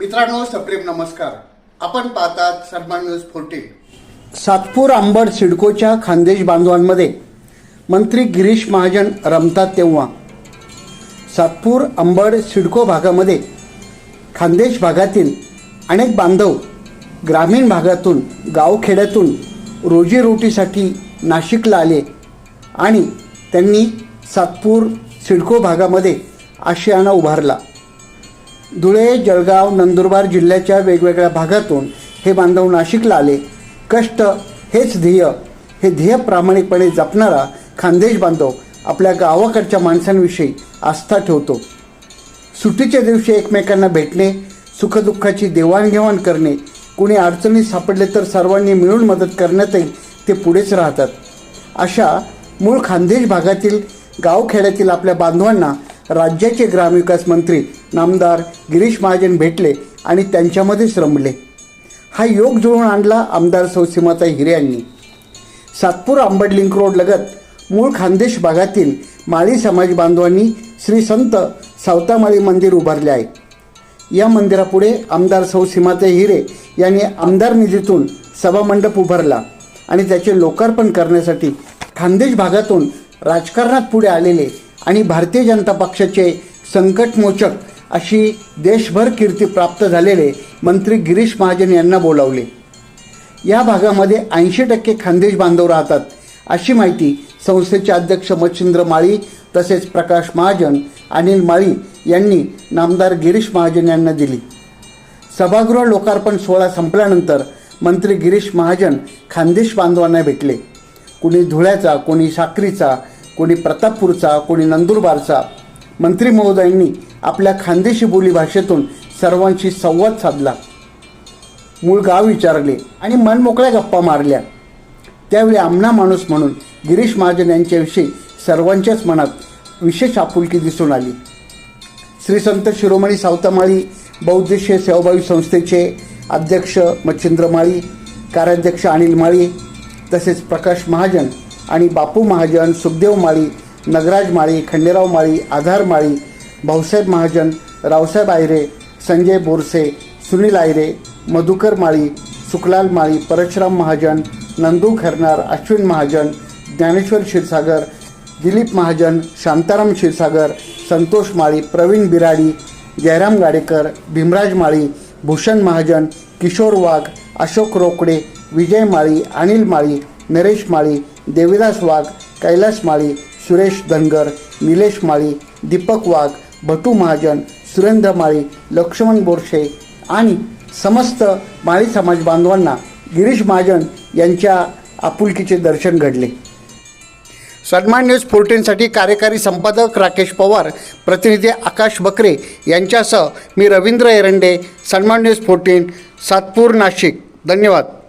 मित्रांनो सप्रेम नमस्कार. आपण पाहतात सन्मान न्यूज फोर्टीन सातपूर अंबड सिडकोच्या खानदेश बांधवांमध्ये मंत्री गिरीश महाजन रमतात तेव्हा. सातपूर अंबड सिडको भागामध्ये खानदेश भागातील अनेक बांधव ग्रामीण भागातून गावखेड्यातून रोजीरोटीसाठी नाशिकला आले आणि त्यांनी सातपूर सिडको भागामध्ये आशियाना उभारला. धुळे जळगाव नंदुरबार जिल्ह्याच्या वेगवेगळ्या भागातून हे बांधव नाशिकला आले. कष्ट हेच ध्येय. हे ध्येय प्रामाणिकपणे जपणारा खानदेश बांधव आपल्या गावाकडच्या माणसांविषयी आस्था ठेवतो. सुट्टीच्या दिवशी एकमेकांना भेटणे सुखदुःखाची देवाणघेवाण करणे कुणी अडचणीत सापडले तर सर्वांनी मिळून मदत करण्यातही ते पुढेच राहतात. अशा मूळ खानदेश भागातील गावखेड्यातील आपल्या बांधवांना राज्याचे ग्रामविकास मंत्री नामदार गिरीश महाजन भेटले आणि त्यांच्यामध्येच रमले. हा योग जुळून आणला आमदार सौसीमाता हिरे यांनी. सातपूर आंबड लिंक रोड लगत मूळ खानदेश भागातील माळी समाज बांधवांनी श्री संत सावतामाळी मंदिर उभारले आहे. या मंदिरापुढे आमदार सौसीमाता हिरे यांनी आमदार निधीतून सभामंडप उभारला आणि त्याचे लोकार्पण करण्यासाठी खानदेश भागातून राजकारणात पुढे आलेले आणि भारतीय जनता पक्षाचे संकटमोचक अशी देशभर कीर्ती प्राप्त झालेले मंत्री गिरीश महाजन यांना बोलावले. या भागामध्ये ऐंशी टक्के खानदेश बांधव राहतात अशी माहिती संस्थेचे अध्यक्ष मच्छिंद्र माळी तसेच प्रकाश महाजन अनिल माळी यांनी नामदार गिरीश महाजन यांना दिली. सभागृह लोकार्पण सोहळा संपल्यानंतर मंत्री गिरीश महाजन खानदेश बांधवांना भेटले. कुणी धुळ्याचा कोणी साक्रीचा कोणी प्रतापपूरचा कोणी नंदुरबारचा. मंत्री महोदयांनी आपल्या खानदेशी बोली भाषेतून सर्वांशी संवाद साधला. मूळ गाव विचारले आणि मनमोकळ्या गप्पा मारल्या. त्यावेळी आमना माणूस म्हणून गिरीश महाजन यांच्याविषयी सर्वांच्याच मनात विशेष आपुलकी दिसून आली. श्री संत शिरोमणी सावतामाळी बौद्धिशीय सेवाभावी संस्थेचे अध्यक्ष मच्छिंद्र माळी कार्याध्यक्ष अनिल माळी तसेच प्रकाश महाजन आणि बापू महाजन सुखदेव माळी नगराज माळी खंडेराव माळी आधार माळी भाऊसाहेब महाजन रावसाहेब आयरे संजय बोरसे सुनील आयरे मधुकर माळी सुखलाल माळी परशुराम महाजन नंदू खरनार अश्विन महाजन ज्ञानेश्वर क्षीरसागर दिलीप महाजन शांताराम क्षीरसागर संतोष माळी प्रवीण बिराडी जयराम गाडेकर भीमराज माळी भूषण महाजन किशोर वाघ अशोक रोकडे विजय माळी अनिल माळी नरेश माळी देविदास वाघ कैलास माळी सुरेश धनगर निलेश माळी दीपक वाघ भटू महाजन सुरेंद्र माळी लक्ष्मण बोरशे आणि समस्त माळी समाज बांधवांना गिरीश महाजन यांच्या आपुलकीचे दर्शन घडले. सन्मान न्यूज फोर्टीनसाठी कार्यकारी संपादक राकेश पवार प्रतिनिधी आकाश बकरे यांच्यासह मी रवींद्र एरंडे सन्मान न्यूज फोर्टीन सातपूर नाशिक. धन्यवाद.